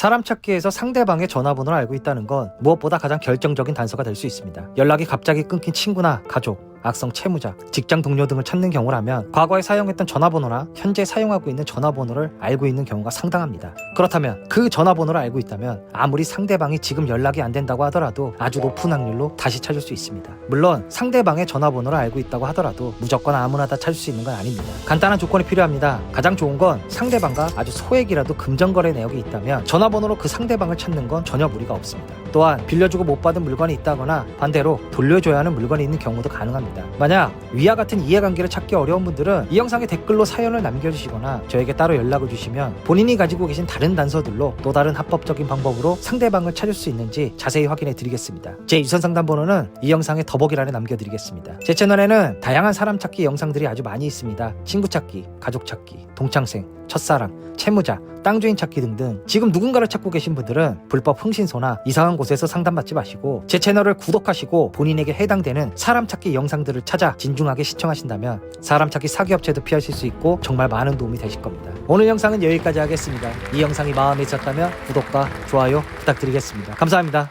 사람 찾기에서 상대방의 전화번호를 알고 있다는 건 무엇보다 가장 결정적인 단서가 될 수 있습니다. 연락이 갑자기 끊긴 친구나 가족, 악성 채무자, 직장 동료 등을 찾는 경우라면 과거에 사용했던 전화번호나 현재 사용하고 있는 전화번호를 알고 있는 경우가 상당합니다. 그렇다면 그 전화번호를 알고 있다면 아무리 상대방이 지금 연락이 안 된다고 하더라도 아주 높은 확률로 다시 찾을 수 있습니다. 물론 상대방의 전화번호를 알고 있다고 하더라도 무조건 아무나 다 찾을 수 있는 건 아닙니다. 간단한 조건이 필요합니다. 가장 좋은 건 상대방과 아주 소액이라도 금전거래 내역이 있다면 전화번호로 그 상대방을 찾는 건 전혀 무리가 없습니다. 또한 빌려주고 못 받은 물건이 있다거나 반대로 돌려줘야 하는 물건이 있는 경우도 가능합니다. 만약 위와 같은 이해관계를 찾기 어려운 분들은 이 영상의 댓글로 사연을 남겨주시거나 저에게 따로 연락을 주시면 본인이 가지고 계신 다른 단서들로 또 다른 합법적인 방법으로 상대방을 찾을 수 있는지 자세히 확인해 드리겠습니다. 제 유선 상담 번호는 이 영상의 더보기란에 남겨드리겠습니다. 제 채널에는 다양한 사람 찾기 영상들이 아주 많이 있습니다. 친구 찾기, 가족 찾기, 동창생, 첫사랑, 채무자, 땅 주인 찾기 등등 지금 누군가를 찾고 계신 분들은 불법 흥신소나 이상한 곳에서 상담받지 마시고 제 채널을 구독하시고 본인에게 해당되는 사람 찾기 영상들을 찾아 진중하게 시청하신다면 사람 찾기 사기 업체도 피하실 수 있고 정말 많은 도움이 되실 겁니다. 오늘 영상은 여기까지 하겠습니다. 이 영상이 마음에 있었다면 구독과 좋아요 부탁드리겠습니다. 감사합니다.